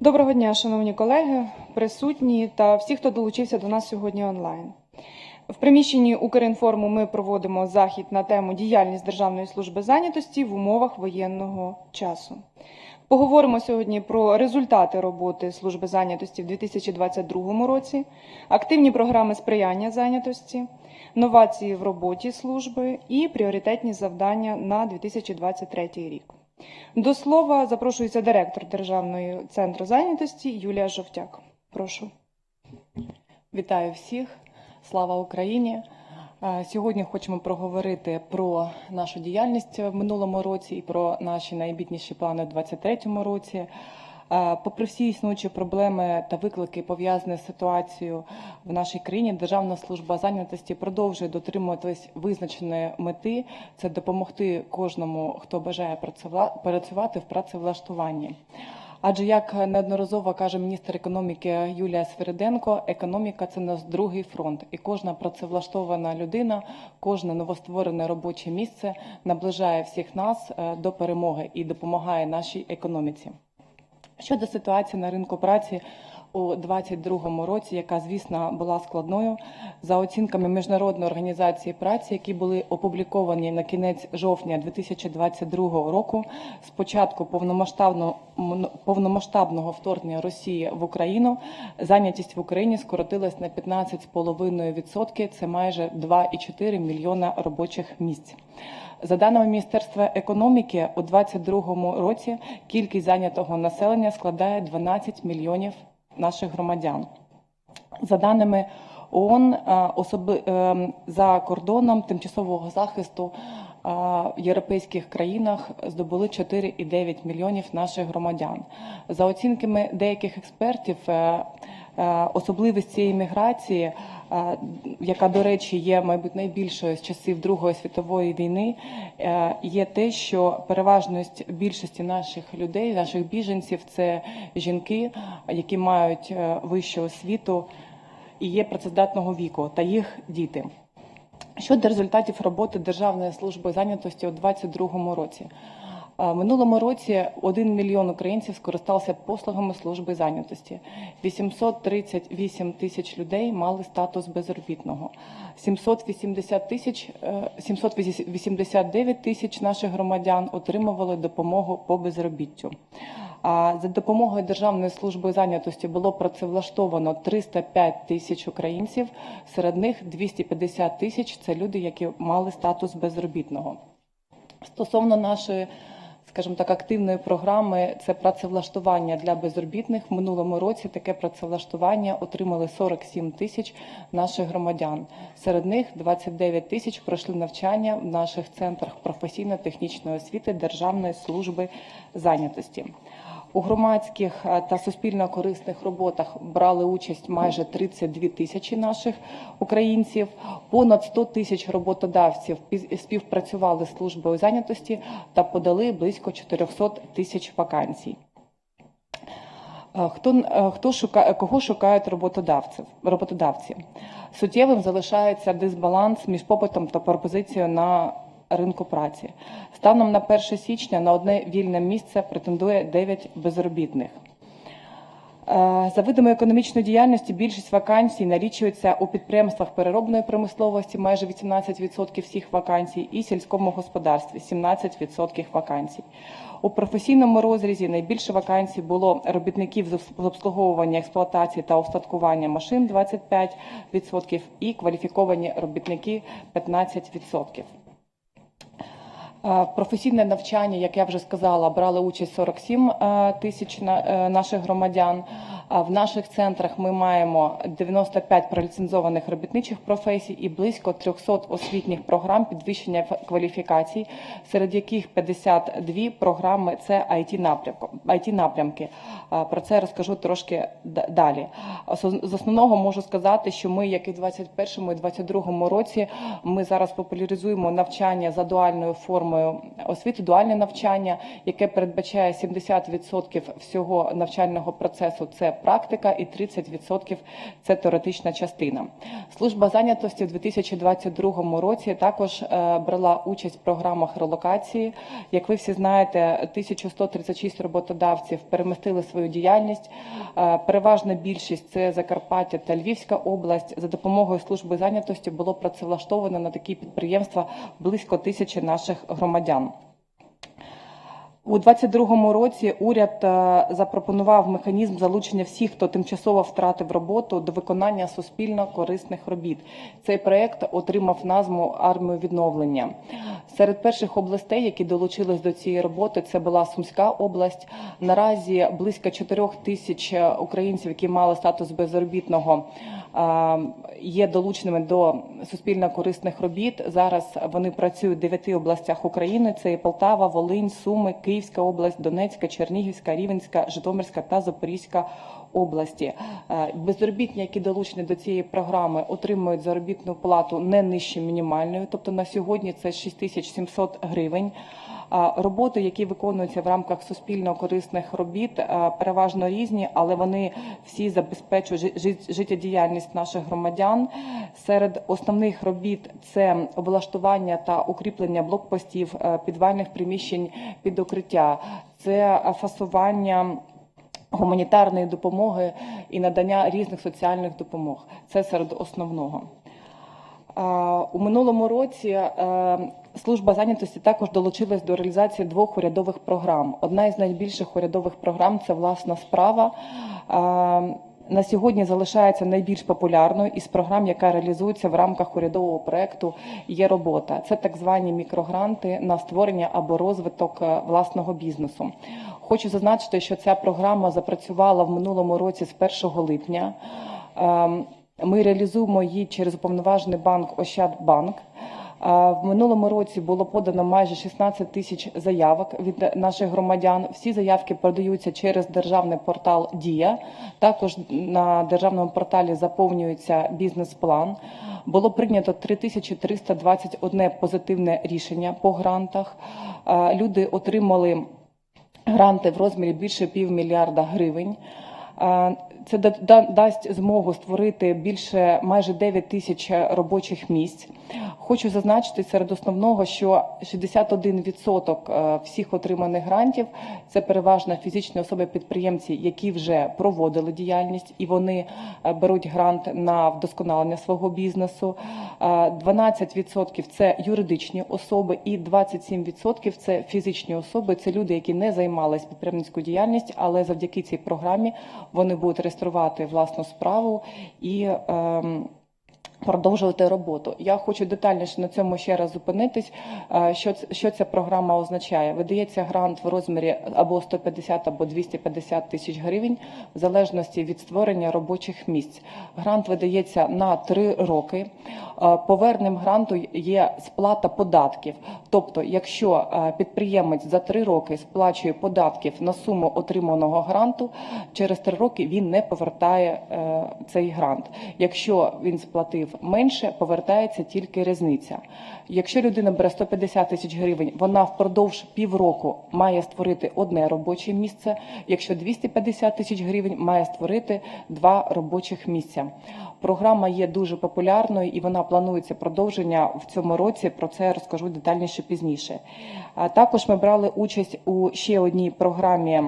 Доброго дня, шановні колеги, присутні та всі, хто долучився до нас сьогодні онлайн. В приміщенні Укрінформу ми проводимо захід на тему діяльність Державної служби зайнятості в умовах воєнного часу. Поговоримо сьогодні про результати роботи служби зайнятості в 2022 році, активні програми сприяння зайнятості, новації в роботі служби і пріоритетні завдання на 2023 рік. До слова запрошується директор Державної центру зайнятості Юлія Жовтяк. Прошу. Вітаю всіх! Слава Україні! Е, Сьогодні хочемо проговорити про нашу діяльність в минулому році і про наші найбідніші плани у 2023 році. Попри всі існуючі проблеми та виклики, пов'язані з ситуацією в нашій країні, Державна служба зайнятості продовжує дотримуватись визначеної мети це допомогти кожному, хто бажає працюва- працювати в працевлаштуванні. Адже як неодноразово каже міністр економіки Юлія Свериденко, економіка це наш другий фронт, і кожна працевлаштована людина, кожне новостворене робоче місце наближає всіх нас е, до перемоги і допомагає нашій економіці. Щодо ситуації на ринку праці у 2022 році, яка, звісно, була складною, за оцінками Міжнародної організації праці, які були опубліковані на кінець жовтня 2022 року, з початку повномасштабного повномасштабного вторгнення Росії в Україну, зайнятість в Україні скоротилась на 15,5%, це майже 2,4 мільйона робочих місць. За даними Міністерства економіки, у 2022 році кількість зайнятого населення складає 12 мільйонів наших громадян. За даними ООН, е, особи е, за кордоном тимчасового захисту е, в європейських країнах здобули 4,9 мільйонів наших громадян. За оцінками деяких експертів, особливість цієї міграції, е, яка, до речі, є, мабуть, найбільшою з часів Другої світової війни, е, є те, що переважність більшості наших людей, наших біженців, це жінки, які мають е, вищу освіту і є працездатного віку, та їх діти. Щодо результатів роботи Державної служби зайнятості у 2022 році. Е, минулому році 1 мільйон українців скористався послугами служби зайнятості. 838 тисяч людей мали статус безробітного. 780 тисяч, е, 789 тисяч наших громадян отримували допомогу по безробіттю. А за допомогою Державної служби зайнятості було працевлаштовано 305 тисяч українців. Серед них 250 тисяч це люди, які мали статус безробітного. Стосовно нашої, скажімо так, активної програми, це працевлаштування для безробітних. В минулому році таке працевлаштування отримали 47 тисяч наших громадян. Серед них 29 тисяч пройшли навчання в наших центрах професійно-технічної освіти Державної служби зайнятості. У громадських е, та суспільно корисних роботах брали участь майже 32 тисячі наших українців. Понад 100 тисяч роботодавців співпрацювали з службою зайнятості та подали близько 400 тисяч вакансій. Е, Хто, е, хто шукає, кого шукають роботодавців, роботодавці? Суттєвим залишається дисбаланс між попитом та пропозицією на ринку праці. Станом на 1 січня на одне вільне місце претендує 9 безробітних. Е, За видами економічної діяльності більшість вакансій налічується у підприємствах переробної промисловості, майже 18% всіх вакансій, і сільському господарстві 17% вакансій. У професійному розрізі найбільше вакансій було робітників з обслуговування, експлуатації та устаткування машин 25% і кваліфіковані робітники 15%. Професійне навчання, як я вже сказала, брали участь 47 е, тисяч е, наших громадян. В наших центрах ми маємо 95 проліцензованих робітничих професій і близько 300 освітніх програм підвищення кваліфікацій, серед яких 52 програми це IT напрямки. Про це розкажу трошки далі. З основного можу сказати, що ми, як і в 21 і 22 році, ми зараз популяризуємо навчання за дуальною формою освіти, дуальне навчання, яке передбачає 70% всього навчального процесу. Це практика і 30% це теоретична частина. Служба зайнятості в 2022 році також е, брала участь в програмах релокації. Як ви всі знаєте, 1136 роботодавців перемістили свою діяльність. Е, Переважна більшість це Закарпаття та Львівська область. За допомогою служби зайнятості було працевлаштовано на такі підприємства близько тисячі наших громадян. У 2022 році уряд е, запропонував механізм залучення всіх, хто тимчасово втратив роботу до виконання суспільно корисних робіт. Цей проект отримав назву армію відновлення. Серед перших областей, які долучились до цієї роботи, це була Сумська область. Наразі близько 4 тисяч українців, які мали статус безробітного, е, є долученими до суспільно корисних робіт. Зараз вони працюють в 9 областях України: це і Полтава, Волинь, Суми, Київська область, Донецька, Чернігівська, Рівенська, Житомирська та Запорізька області. Е, Безробітні, які долучені до цієї програми, отримують заробітну плату не нижче мінімальної, тобто на сьогодні це 6700 гривень. Роботи, які виконуються в рамках суспільно корисних робіт, е, переважно різні, але вони всі забезпечують жи- жи- життєдіяльність наших громадян. Серед основних робіт це облаштування та укріплення блокпостів, е, підвальних приміщень під укриття, це е, фасування. Гуманітарної допомоги і надання різних соціальних допомог це серед основного. Е, У минулому році е, служба зайнятості також долучилась до реалізації двох урядових програм. Одна із найбільших урядових програм це власна справа. На сьогодні залишається найбільш популярною із програм, яка реалізується в рамках урядового проекту Є робота. Це так звані мікрогранти на створення або розвиток е, власного бізнесу. Хочу зазначити, що ця програма запрацювала в минулому році з 1 липня. Ем, Ми реалізуємо її через уповноважений банк Ощадбанк. В минулому році було подано майже 16 тисяч заявок від наших громадян. Всі заявки подаються через державний портал Дія. Також на державному порталі заповнюється бізнес-план. Було прийнято 3321 позитивне рішення по грантах. Люди отримали гранти в розмірі більше півмільярда гривень. Е, Це да- да- дасть змогу створити більше майже 9 тисяч робочих місць. Хочу зазначити серед основного, що 61% е, всіх отриманих грантів це переважно фізичні особи-підприємці, які вже проводили діяльність, і вони е, беруть грант на вдосконалення свого бізнесу. Е, 12% це юридичні особи, і 27% це фізичні особи. Це люди, які не займалися підприємницькою діяльністю, але завдяки цій програмі вони будуть реєструвати власну справу і. ем, Продовжувати роботу. Я хочу детальніше на цьому ще раз зупинитись. Е, Що що ця програма означає? Видається грант в розмірі або 150, або 250 тисяч гривень, в залежності від створення робочих місць. Грант видається на три роки. Е, Поверненням гранту є сплата податків. Тобто, якщо е, підприємець за три роки сплачує податків на суму отриманого гранту, через три роки він не повертає цей грант. Якщо він сплатив менше, повертається тільки різниця. Якщо людина бере 150 тисяч гривень, вона впродовж півроку має створити одне робоче місце. Якщо 250 тисяч гривень, має створити два робочих місця. Програма є дуже популярною і вона планується продовження в цьому році. Про це розкажу детальніше пізніше. Також ми брали участь у ще одній програмі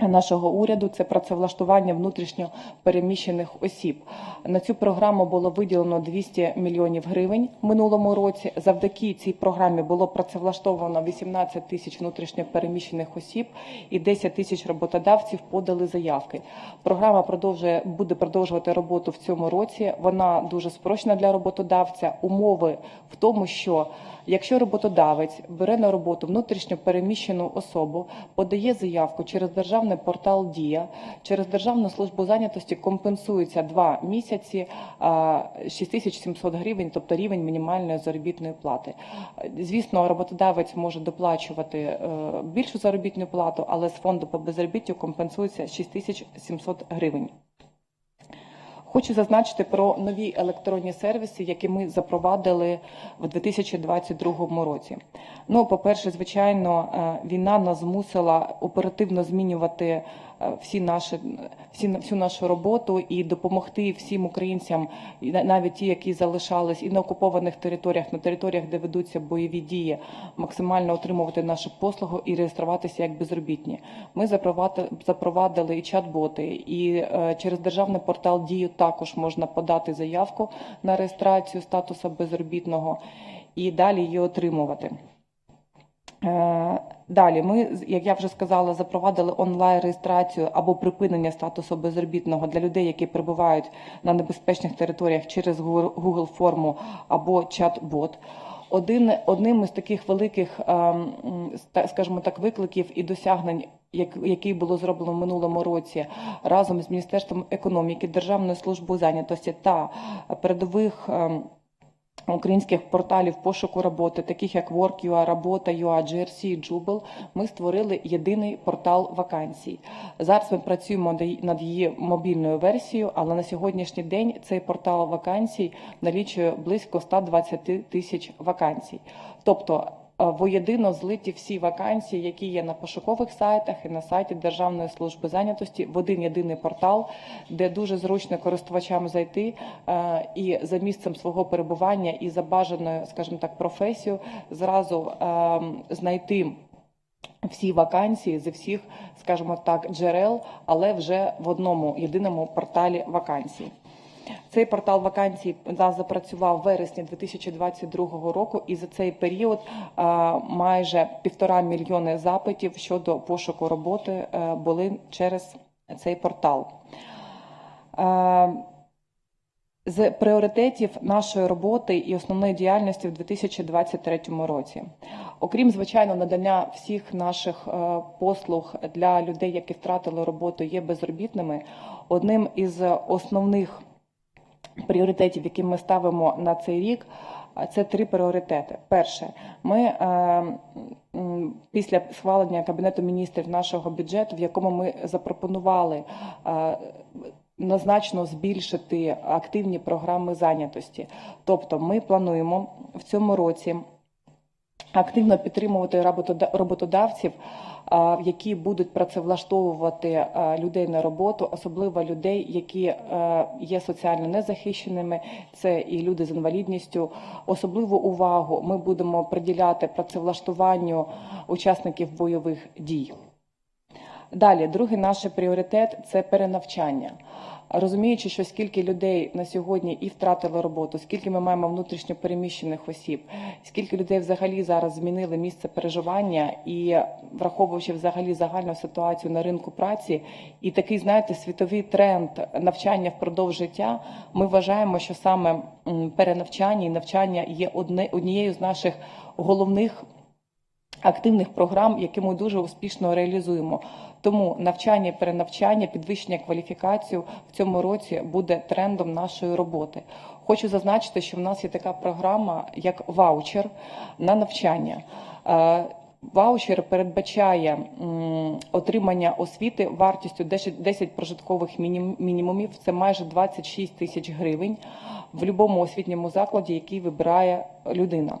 нашого уряду це працевлаштування внутрішньо переміщених осіб. На цю програму було виділено 200 мільйонів гривень минулому році. Завдяки цій програмі було працевлаштовано 18 тисяч внутрішньо переміщених осіб і 10 тисяч роботодавців подали заявки. Програма продовжує буде продовжувати роботу в цьому році. Вона дуже спрощена для роботодавця. Умови в тому, що Якщо роботодавець бере на роботу внутрішньо переміщену особу, подає заявку через державний портал Дія, через Державну службу зайнятості компенсується два місяці 6700 гривень, тобто рівень мінімальної заробітної плати. Звісно, роботодавець може доплачувати е, більшу заробітну плату, але з фонду по безробіттю компенсується 6700 гривень. Хочу зазначити про нові електронні сервіси, які ми запровадили в 2022 році. Ну, по-перше, звичайно, е, війна нас змусила оперативно змінювати всі наші всі всю нашу роботу і допомогти всім українцям, навіть ті, які залишались і на окупованих територіях, на територіях, де ведуться бойові дії, максимально отримувати нашу послугу і реєструватися як безробітні. Ми запровадили, запровадили і чат-боти, і е, через державний портал Дію також можна подати заявку на реєстрацію статусу безробітного і далі її отримувати. Е, Далі ми, як я вже сказала, запровадили онлайн-реєстрацію або припинення статусу безробітного для людей, які перебувають на небезпечних територіях через Google форму або чат-бот. Один, одним із таких великих, ста- скажімо так, викликів і досягнень, як, який було зроблено в минулому році разом з Міністерством економіки, Державною службою зайнятості та передових ем, українських порталів пошуку роботи, таких як Work.ua, Робота.ua, GRC, Jubel, ми створили єдиний портал вакансій. Зараз ми працюємо над- її мобільною версією, але на сьогоднішній день цей портал вакансій налічує близько 120 тисяч вакансій. Тобто воєдино злиті всі вакансії, які є на пошукових сайтах і на сайті Державної служби зайнятості в один єдиний портал, де дуже зручно користувачам зайти е, і за місцем свого перебування і за бажаною, скажімо так, професією зразу е, знайти. Всі вакансії зі всіх, скажімо так, джерел, але вже в одному єдиному порталі вакансій. Цей портал вакансій запрацював в вересні 2022 року, і за цей період е, майже півтора мільйони запитів щодо пошуку роботи е, були через цей портал. Е, З пріоритетів нашої роботи і основної діяльності в 2023 році, окрім звичайно надання всіх наших послуг для людей, які втратили роботу, є безробітними. Одним із основних пріоритетів, які ми ставимо на цей рік, це три пріоритети. Перше, ми е, після схвалення кабінету міністрів нашого бюджету, в якому ми запропонували е, назначно збільшити активні програми зайнятості. Тобто, ми плануємо в цьому році активно підтримувати роботода- роботодавців, які будуть працевлаштовувати людей на роботу, особливо людей, які е, є соціально незахищеними. Це і люди з інвалідністю. Особливу увагу ми будемо приділяти працевлаштуванню учасників бойових дій. Далі, другий наш пріоритет це перенавчання. Розуміючи, що скільки людей на сьогодні і втратили роботу, скільки ми маємо внутрішньо переміщених осіб, скільки людей взагалі зараз змінили місце переживання, і враховуючи взагалі загальну ситуацію на ринку праці, і такий, знаєте, світовий тренд навчання впродовж життя, ми вважаємо, що саме перенавчання і навчання є однією з наших головних активних програм, які ми дуже успішно реалізуємо. Тому навчання, перенавчання, підвищення кваліфікації в цьому році буде трендом нашої роботи. Хочу зазначити, що в нас є така програма, як ваучер на навчання. Ваучер передбачає отримання освіти вартістю 10, 10 прожиткових мінім- мінімумів. Це майже 26 тисяч гривень в будь-якому освітньому закладі, який вибирає людина.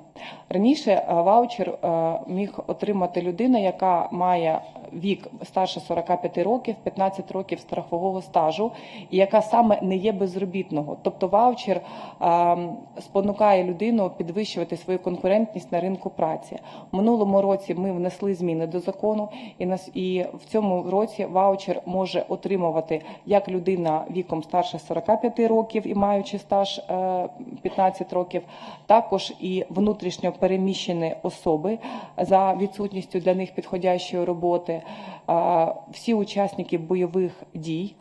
Раніше е, ваучер е, міг отримати людина, яка має вік старше 45 років, 15 років страхового стажу, і яка саме не є безробітного. Тобто ваучер е, спонукає людину підвищувати свою конкурентність на ринку праці. Минулому році ми внесли зміни до закону, і нас і в цьому році ваучер може отримувати як людина віком старше 45 років і маючи стаж е, 15 років, також і внутрішньо переміщені особи за відсутністю для них підходящої роботи, е, всі учасники бойових дій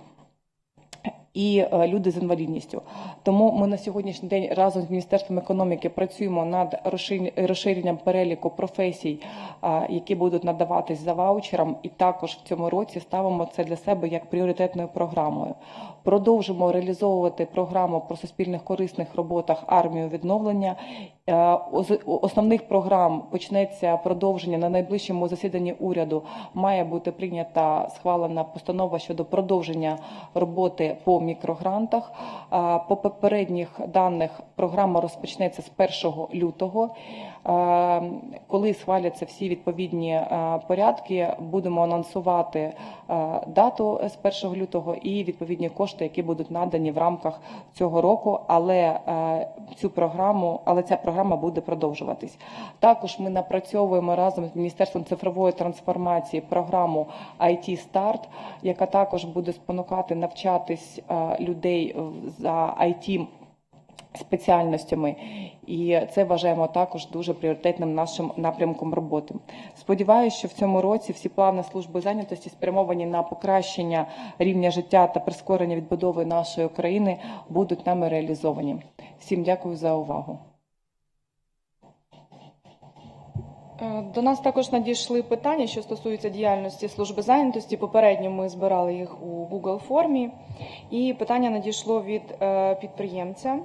і е, люди з інвалідністю. Тому ми на сьогоднішній день разом з Міністерством економіки працюємо над розширенням переліку професій, які будуть надаватись за ваучером, і також в цьому році ставимо це для себе як пріоритетною програмою. Продовжимо реалізовувати програму про суспільних корисних роботах армію відновлення. Е, Основних програм почнеться продовження на найближчому засіданні уряду. Має бути прийнята схвалена постанова щодо продовження роботи по мікрогрантах. По попередніх даних програма розпочнеться з 1 лютого. Е, Коли схваляться всі відповідні е, порядки, будемо анонсувати е, дату з 1 лютого і відповідні кошти, які будуть надані в рамках цього року. Але цю програму, але ця програма буде продовжуватись. Також ми напрацьовуємо разом з Міністерством цифрової трансформації програму IT Старт, яка також буде спонукати навчатись людей за IT спеціальностями, і це вважаємо також дуже пріоритетним нашим напрямком роботи. Сподіваюся, що в цьому році всі плани служби зайнятості спрямовані на покращення рівня життя та прискорення відбудови нашої країни будуть нами реалізовані. Всім дякую за увагу. Е, До нас також надійшли питання, що стосуються діяльності служби зайнятості. Попередньо ми збирали їх у Google формі, і питання надійшло від е, підприємця.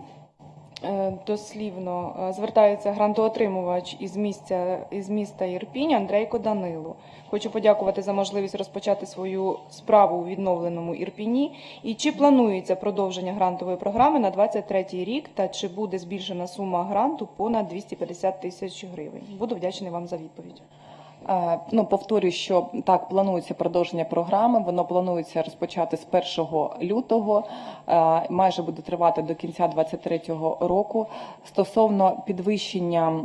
Е, Дослівно е, звертається грантоотримувач із місця із міста Ірпінь Андрейко Данило. Хочу подякувати за можливість розпочати свою справу у відновленому Ірпіні. І чи планується продовження грантової програми на 23 рік, та чи буде збільшена сума гранту понад 250 тисяч гривень? Буду вдячний вам за відповідь. Е, Ну, повторюю, що так планується продовження програми. Воно планується розпочати з 1 лютого, е, майже буде тривати до кінця 2023 року. Стосовно підвищення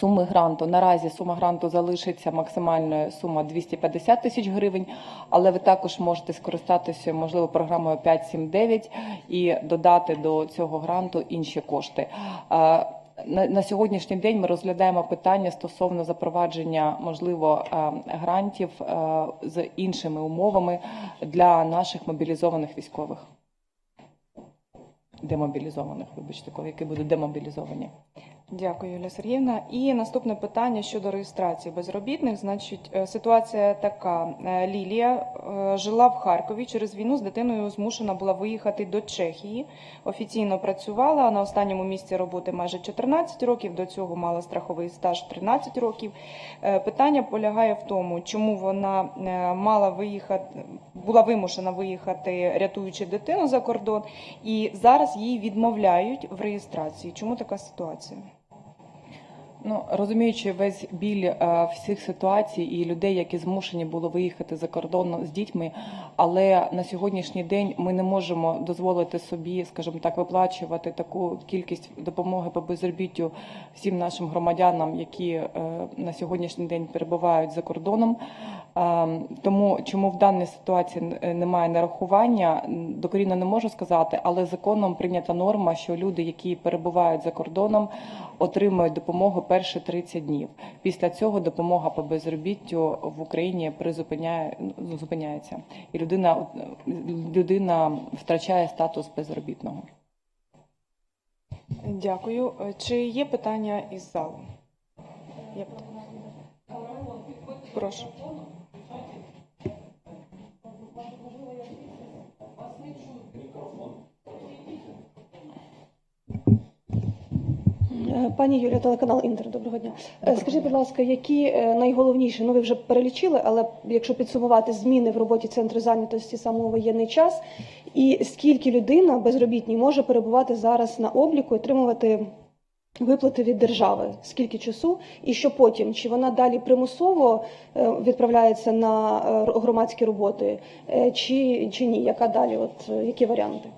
суми гранту, наразі сума гранту залишиться максимальною сума 250 тисяч гривень, але ви також можете скористатися, можливо, програмою 579 і додати до цього гранту інші кошти. На, сьогоднішній день ми розглядаємо питання стосовно запровадження можливо е, грантів е, з іншими умовами для наших мобілізованих військових. Демобілізованих, вибачте, які будуть демобілізовані. Дякую, Юлія Сергіївна. І наступне питання щодо реєстрації безробітних. Значить, е, ситуація така: Е, Лілія е, жила в Харкові через війну з дитиною змушена була виїхати до Чехії. Офіційно працювала на останньому місці роботи майже 14 років. До цього мала страховий стаж 13 років. Питання полягає в тому, чому вона мала виїхати, була вимушена виїхати, рятуючи дитину за кордон, і зараз їй відмовляють в реєстрації. Чому така ситуація? Ну розуміючи весь біль а, всіх ситуацій і людей, які змушені були виїхати за кордон з дітьми, але на сьогоднішній день ми не можемо дозволити собі, скажімо так, виплачувати таку кількість допомоги по безробіттю всім нашим громадянам, які а, на сьогоднішній день перебувають за кордоном. Е, Тому чому в даній ситуації е, немає нарахування, докорінно не можу сказати, але законом прийнята норма, що люди, які перебувають за кордоном, отримують допомогу перші 30 днів. Після цього допомога по безробіттю в Україні призупиняє ну, зупиняється, і людина людина втрачає статус безробітного. Дякую. Е, Чи є питання із залу? Є питання? Прошу. Пані Юлія, телеканал Інтер, доброго дня. Е, Скажіть, будь ласка, які е, найголовніші, ну ви вже перелічили, але якщо підсумувати зміни в роботі центру зайнятості саме у воєнний час, і скільки людина безробітній може перебувати зараз на обліку, і отримувати виплати від держави, скільки часу, і що потім? Чи вона далі примусово е, відправляється на е, громадські роботи, е, чи, чи ні? Яка далі? От е, які варіанти?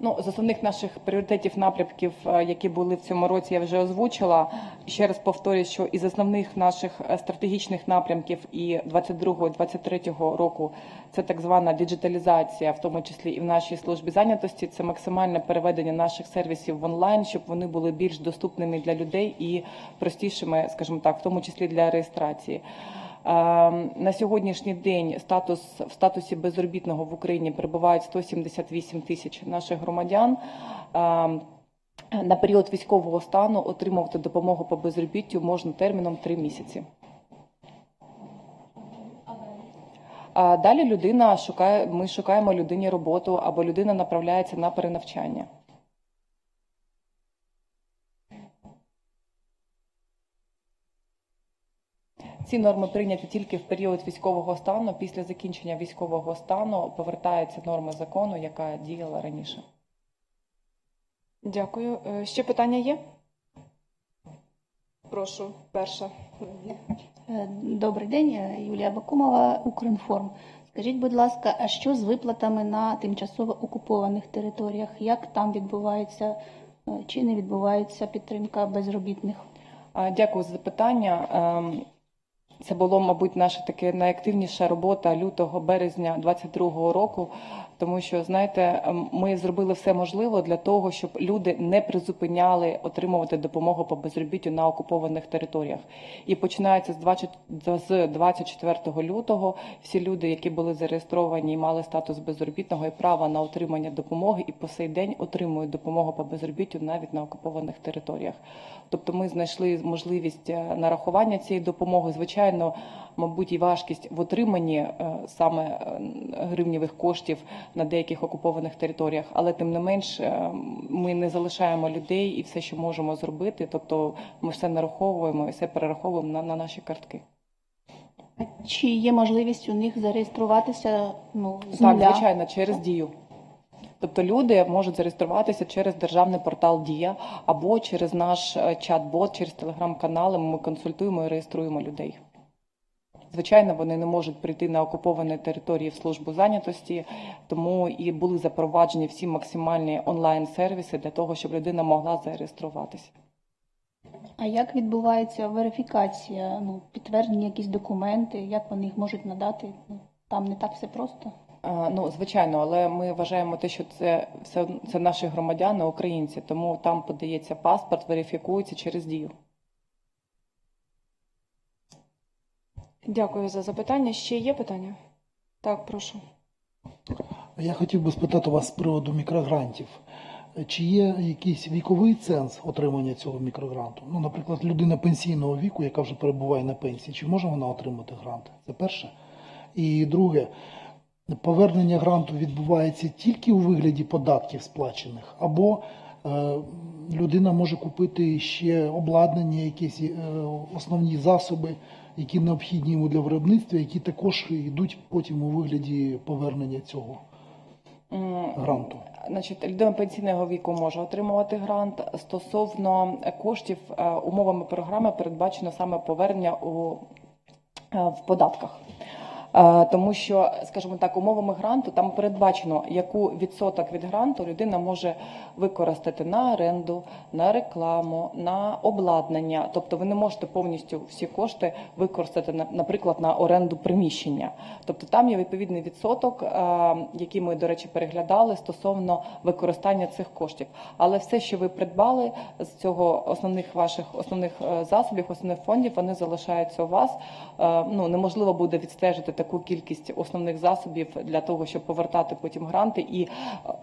Ну, з основних наших пріоритетів напрямків, е, які були в цьому році, я вже озвучила. Ще раз повторюю, що із основних наших е, стратегічних напрямків і 22-23 року це так звана діджиталізація, в тому числі і в нашій службі зайнятості. Це максимальне переведення наших сервісів в онлайн, щоб вони були більш доступними для людей і простішими, скажімо так, в тому числі для реєстрації. На сьогоднішній день статус в статусі безробітного в Україні перебувають 178 тисяч наших громадян. На період військового стану отримувати допомогу по безробіттю можна терміном 3 місяці. А далі людина шукає, ми шукаємо людині роботу або людина направляється на перенавчання. Ці норми прийняті тільки в період військового стану. Після закінчення військового стану повертаються норми закону, яка діяла раніше. Дякую. Е, Ще питання є? Прошу, перша. Е, Добрий день, Юлія Бакумова, Укрінформ. Скажіть, будь ласка, а що з виплатами на тимчасово окупованих територіях? Як там відбувається е, чи не відбувається підтримка безробітних? Дякую за запитання. Це було, мабуть, наша таке найактивніша робота лютого березня 22-го року, тому що знаєте, ми зробили все можливе для того, щоб люди не призупиняли отримувати допомогу по безробіттю на окупованих територіях. І починається з 20 з 24 лютого. Всі люди, які були зареєстровані і мали статус безробітного і право на отримання допомоги, і по сей день отримують допомогу по безробіттю навіть на окупованих територіях. Тобто ми знайшли можливість е, нарахування цієї допомоги. Звичайно, мабуть, і важкість в отриманні е, саме е, гривнєвих коштів на деяких окупованих територіях, але тим не менш е, ми не залишаємо людей і все, що можемо зробити. Тобто ми все нараховуємо і все перераховуємо на, на наші картки. А Чи є можливість у них зареєструватися ну, з Так, нуля? звичайно, через дію. Тобто люди можуть зареєструватися через державний портал Дія або через наш чат-бот, через телеграм-канали. Ми консультуємо і реєструємо людей. Звичайно, вони не можуть прийти на окуповані території в службу зайнятості, тому і були запроваджені всі максимальні онлайн-сервіси для того, щоб людина могла зареєструватися. А як відбувається верифікація? Ну, підтверджені якісь документи, як вони їх можуть надати? Ну, там не так все просто. Ну, звичайно, але ми вважаємо те, що це все це наші громадяни, українці, тому там подається паспорт, верифікується через дію. Дякую за запитання. Ще є питання? Так, прошу. Я хотів би спитати вас з приводу мікрогрантів. Чи є якийсь віковий ценз отримання цього мікрогранту? Ну, наприклад, людина пенсійного віку, яка вже перебуває на пенсії, чи може вона отримати грант? Це перше. І друге, повернення гранту відбувається тільки у вигляді податків сплачених, або е, людина може купити ще обладнання, якісь е, основні засоби, які необхідні йому для виробництва, які також йдуть потім у вигляді повернення цього гранту. Значить, людина пенсійного віку може отримувати грант. Стосовно коштів, е, умовами програми передбачено саме повернення у, е, в податках. Е, Тому що, скажімо так, умовами гранту там передбачено, яку відсоток від гранту людина може використати на оренду, на рекламу, на обладнання. Тобто ви не можете повністю всі кошти використати, на- наприклад, на оренду приміщення. Тобто там є відповідний відсоток, е, який ми, до речі, переглядали стосовно використання цих коштів. Але все, що ви придбали з цього основних ваших основних е, засобів, основних фондів, вони залишаються у вас. Ну неможливо буде відстежити таку кількість основних засобів для того, щоб повертати потім гранти. І е,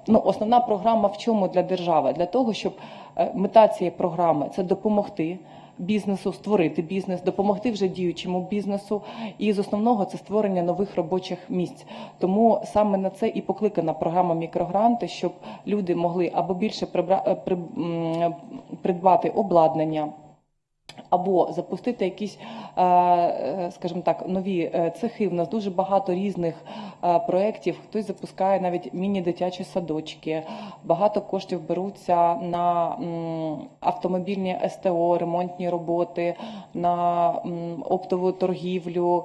ну основна програма в чому для держави? Для того, щоб е, мета цієї програми це допомогти. Бізнесу створити бізнес, допомогти вже діючому бізнесу, і з основного це створення нових робочих місць. Тому саме на це і покликана програма мікрогранти, щоб люди могли або більше е, при... придбати обладнання. Або запустити якісь, е, е, скажімо так, нові е, цехи. В нас дуже багато різних проєктів. Хтось запускає навіть міні-дитячі садочки. Багато коштів беруться на автомобільні СТО, ремонтні роботи, на оптову торгівлю,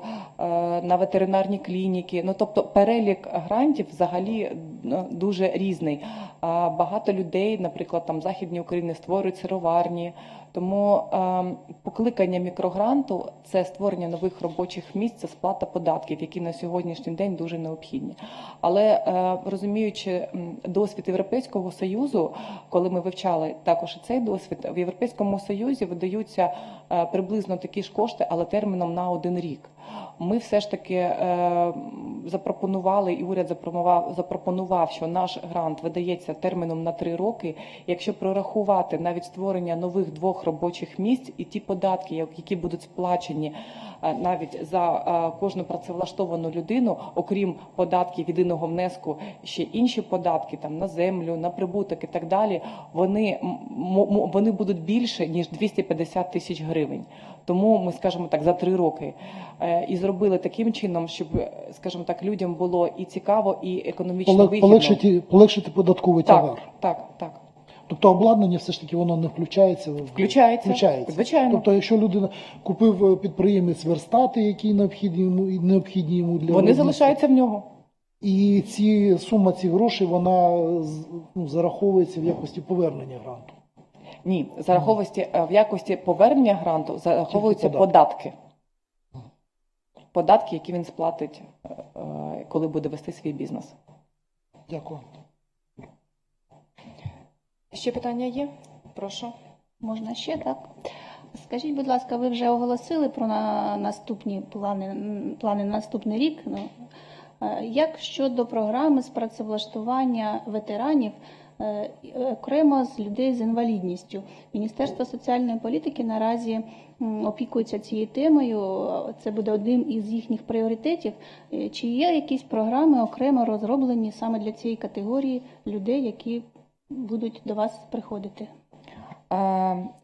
на ветеринарні клініки. Ну тобто перелік грантів взагалі дуже різний. Багато людей, наприклад, там в Західній Україні створюють сироварні. Тому е, покликання мікрогранту це створення нових робочих місць, це сплата податків, які на сьогоднішній день дуже необхідні. Але е, розуміючи досвід Європейського союзу, коли ми вивчали також цей досвід, в Європейському Союзі видаються е, приблизно такі ж кошти, але терміном на один рік. Ми все ж таки е, запропонували, і уряд запропонував, запропонував, що наш грант видається терміном на три роки. Якщо прорахувати навіть створення нових двох робочих місць і ті податки, які будуть сплачені е, навіть за е, кожну працевлаштовану людину, окрім податків єдиного внеску, ще інші податки там на землю, на прибуток і так далі, вони, вони будуть більше ніж 250 тисяч гривень. Тому ми скажімо так за три роки е, і зробили таким чином, щоб, е, скажімо так, людям було і цікаво, і економічно Поле- вигідно. Полегшити, полегшити податковий Так, товар. так, так. Тобто обладнання все ж таки воно не включається в Включається. Включається. Звичайно. Тобто, якщо людина купив е, підприємець верстати, які необхідні йому і необхідні йому для Вони виробництва, залишаються в нього. і ці сума цих грошей вона з- ну, зараховується в якості повернення гранту. Ні, зараховості е, в якості повернення гранту зараховуються Тільки податки. Податки, які він сплатить, е, е, коли буде вести свій бізнес. Дякую. Ще питання є? Прошу. Можна ще так? Скажіть, будь ласка, ви вже оголосили про на наступні плани, плани на наступний рік. Е, як щодо програми з працевлаштування ветеранів, е, окремо з людей з інвалідністю? Міністерство соціальної політики наразі опікується цією темою. Це буде одним із їхніх пріоритетів. Е, Чи є якісь програми окремо розроблені саме для цієї категорії людей, які будуть до вас приходити?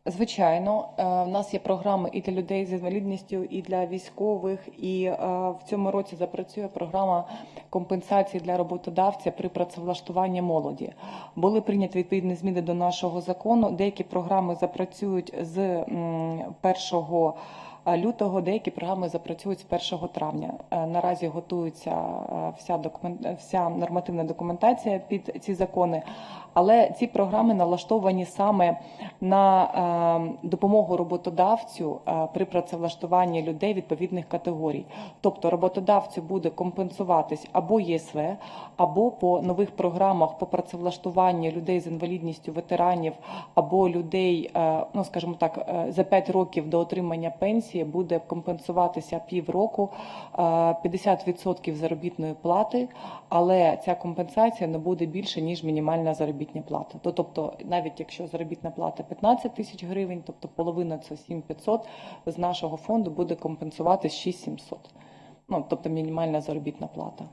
Звичайно, е, в нас є програми і для людей з інвалідністю, і для військових. І е, в цьому році запрацює програма компенсації для роботодавця при працевлаштуванні молоді. Були прийняті відповідні зміни до нашого закону. Деякі програми запрацюють з першого. 1 лютого, деякі програми запрацюють з 1 травня. Е, Наразі готується е, вся документ, вся нормативна документація під ці закони. Але ці програми налаштовані саме на е, допомогу роботодавцю е, при працевлаштуванні людей відповідних категорій. Тобто роботодавцю буде компенсуватись або ЄСВ, або по нових програмах по працевлаштуванню людей з інвалідністю, ветеранів, або людей, е, ну скажімо так, е, за 5 років до отримання пенсії буде компенсуватися півроку е, 50% заробітної плати, але ця компенсація не буде більше ніж мінімальна заробітна плата. То, тобто, навіть якщо заробітна плата 15 тисяч гривень, тобто половина це 7500, з нашого фонду буде компенсувати 6700. Ну, тобто мінімальна заробітна плата.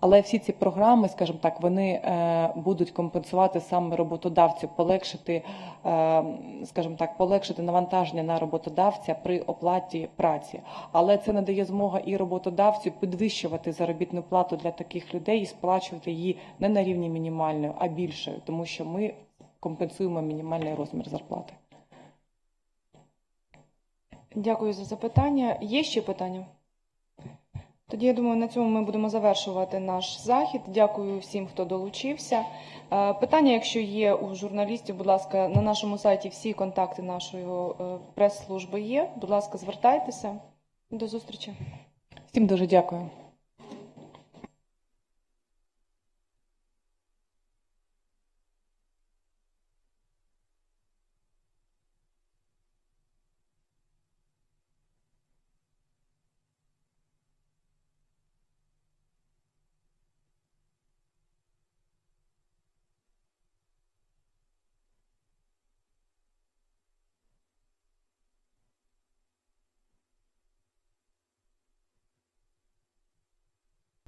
Але всі ці програми, скажімо так, вони е, будуть компенсувати саме роботодавцю, полегшити, е, скажімо так, полегшити навантаження на роботодавця при оплаті праці. Але це надає змога і роботодавцю підвищувати заробітну плату для таких людей і сплачувати її не на рівні мінімальної, а більшою, тому що ми компенсуємо мінімальний розмір зарплати. Дякую за запитання. Є ще питання? Тоді я думаю, на цьому ми будемо завершувати наш захід. Дякую всім, хто долучився. Е, Питання, якщо є у журналістів, будь ласка, на нашому сайті всі контакти нашої е, прес-служби є. Будь ласка, звертайтеся. До зустрічі. Всім дуже дякую.